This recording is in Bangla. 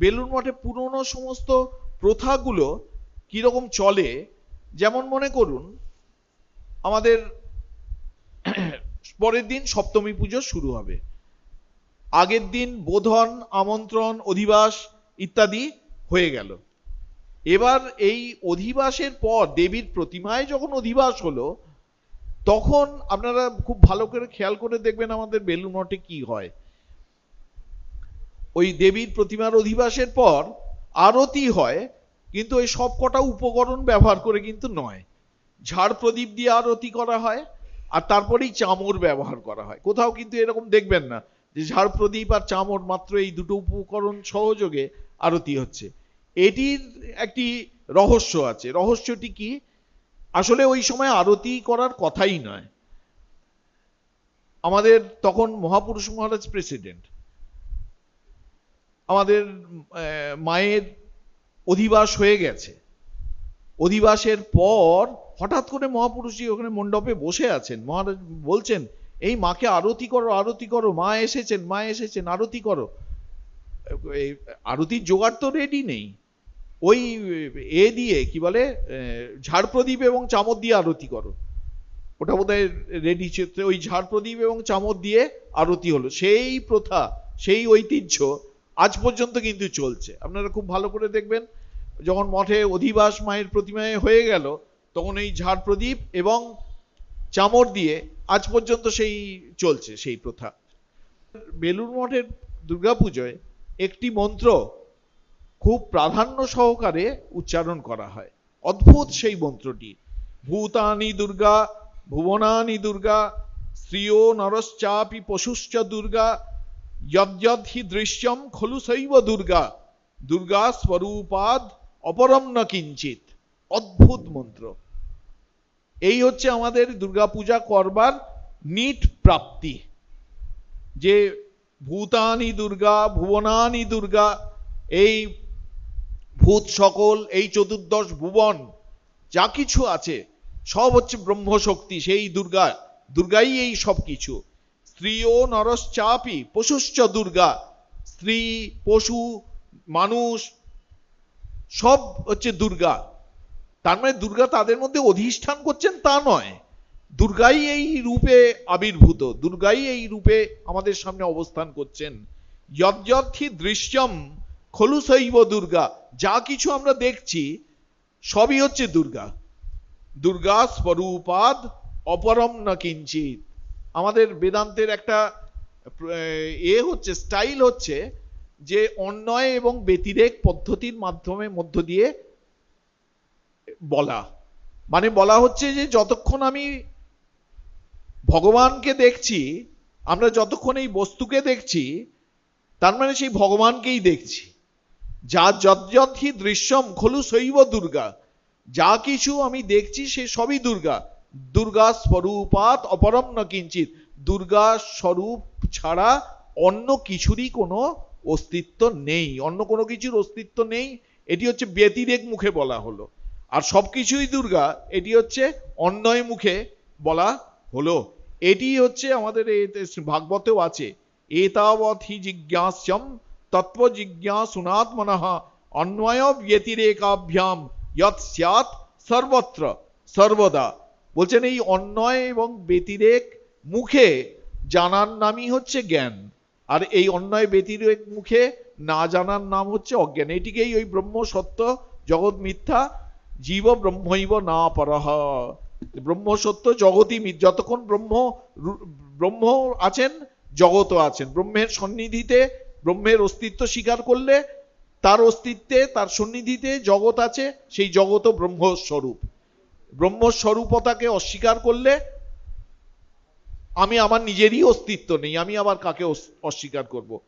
বেলুড় মঠে পুরনো সমস্ত প্রথাগুলো কীরকম চলে, যেমন মনে করুন, আমাদের পরের দিন সপ্তমী পুজো শুরু হবে। আগের দিন বোধন, আমন্ত্রণ, অধিবাস ইত্যাদি হয়ে গেল। এবার এই অধিবাসের পর, দেবীর প্রতিমায় যখন অধিবাস হলো, তখন আপনারা খুব ভালো করে খেয়াল করে দেখবেন আমাদের বেলুড় মঠে কি হয়। ওই দেবীর প্রতিমার অধিবাসের পর আরতি হয়, কিন্তু ওই সব কটা উপকরণ ব্যবহার করে কিন্তু নয়। ঝাড় প্রদীপ দিয়ে আরতি করা হয়, আর তারপরেই চামর ব্যবহার করা হয়। কোথাও কিন্তু এরকম দেখবেন না যে ঝাড় প্রদীপ আর চামর মাত্র এই দুটো উপকরণ সহযোগে আরতি হচ্ছে। এটির একটি রহস্য আছে। রহস্যটি কি? আসলে ওই সময় আরতি করার কথাই নয়। আমাদের তখন মহাপুরুষ মহারাজ প্রেসিডেন্ট। আমাদের মায়ের অধিবাস হয়ে গেছে। অধিবাসের পর হঠাৎ করে মহাপুরুষজি ওখানে মণ্ডপে বসে আছেন। মহারাজ বলছেন, এই মাকে আরতি করো আরতি করো, মা এসেছেন মা এসেছেন, আরতি করো। এই আরতির জোগাড় তো রেডি নেই। ওই এ দিয়ে, কি বলে ঝাড় প্রদীপ এবং চামর দিয়ে আরতি করো। ওটা বোধহয় রেডি ওই ঝাড় প্রদীপ এবং চামর দিয়ে আরতি হলো। সেই প্রথা, সেই ঐতিহ্য আজ পর্যন্ত কিন্তু চলছে। আপনারা খুব ভালো করে দেখবেন, যখন মঠে অধিবাস মায়ের প্রতিমায় হয়ে গেল, তখন এই ঝাড় প্রদীপ এবং চামর দিয়ে আজ পর্যন্ত সেই চলছে, সেই প্রথা। বেলুড় মঠের দুর্গাপুজোয় একটি মন্ত্র খুব প্রাধান্য সহকারে উচ্চারণ করা হয়। অদ্ভুত সেই মন্ত্রটি। ভূতানি দুর্গা, ভুবনানি দুর্গা স্ত্রিয় নরশ্চাপি পশুশ্চ দুর্গা যদ্যদ হি দৃশ্যম খলু শৈব দুর্গা দুর্গা স্বরূপাদ অপরম ন কিঞ্চিত অদ্ভুত মন্ত্র এই হচ্ছে আমাদের দুর্গাপূজা করবার নিট প্রাপ্তি। যে ভূতানি দুর্গা, ভুবনানি দুর্গা, এই ভূত সকল, এই চতুর্দশ ভুবন, যা কিছু আছে, সব হচ্ছে ব্রহ্মশক্তি, সেই দুর্গা, দুর্গাই এই সব কিছু স্ত্রী ও নরশ্চাপি, পশুশ্চ দুর্গা। স্ত্রী, পশু, মানুষ, সব হচ্ছে দুর্গা। তার মানে দুর্গা তাদের মধ্যে অধিষ্ঠান করছেন তা নয়। দুর্গাই এই রূপে আবির্ভূত, দুর্গাই এই রূপে আমাদের সামনে অবস্থান করছেন। যদ্যর্থি দৃশ্যম খলুসৈব দুর্গা, যা কিছু আমরা দেখছি, সবই হচ্ছে দুর্গা। দুর্গা স্বরূপাদ অপরম না কিঞ্চিত আমাদের বেদান্তের একটা, এ হচ্ছে স্টাইল হচ্ছে যে অন্যয় এবং ব্যতিরেক পদ্ধতির মাধ্যমে মধ্য দিয়ে বলা। মানে বলা হচ্ছে যে যতক্ষণ আমি ভগবানকে দেখছি, আমরা যতক্ষণ এই বস্তুকে দেখছি, তার মানে সেই ভগবানকেই দেখছি। যা হি দৃশ্যম, খলু শৈব দুর্গা। যা কিছু আমি দেখছি, সে সবই দুর্গা। দুর্গা স্বরূপাত অপরম ন কিঞ্চিত দুর্গা স্বরূপ ছাড়া অন্য কিছুরই কোনো অস্তিত্ব নেই। অন্য কোনো কিছুর অস্তিত্ব নেই। এটি হচ্ছে ব্যতিরেক মুখে বলা হলো। আর সবকিছুই দুর্গা, এটি হচ্ছে অন্যয় মুখে বলা হলো। এটি হচ্ছে আমাদের ভাগবতেও আছে। এতাবৎ হি জিজ্ঞাস্যম তত্ত্ব জিজ্ঞাসুনাত্মনঃ অন্বয় ব্যতিরেকাভ্যাম। যৎ স্যাৎ সর্বত্র, সর্বদা। বলছেন, এই অন্যয় এবং ব্যতিরেক মুখে জানার নামই হচ্ছে জ্ঞান, আর এই অন্যয় ব্যতিরেক মুখে না জানার নাম হচ্ছে অজ্ঞান। এটিকেই ওই ব্রহ্ম সত্য জগৎ মিথ্যা, জীব ব্রহ্মৈব না পরহ। ব্রহ্ম সত্য জগতই যতক্ষণ ব্রহ্ম ব্রহ্ম আছেন জগতও আছেন। ব্রহ্মের সন্নিধিতে ব্রহ্মের অস্তিত্ব স্বীকার করলে তার অস্তিত্বে, তার সন্নিধিতে জগৎ আছে, সেই জগৎও ব্রহ্মস্বরূপ। ব্রহ্মস্বরূপতাকে অস্বীকার করলে আমি আমার নিজেরই অস্তিত্ব নেই আমি আবার কাকে অস- অস্বীকার করব?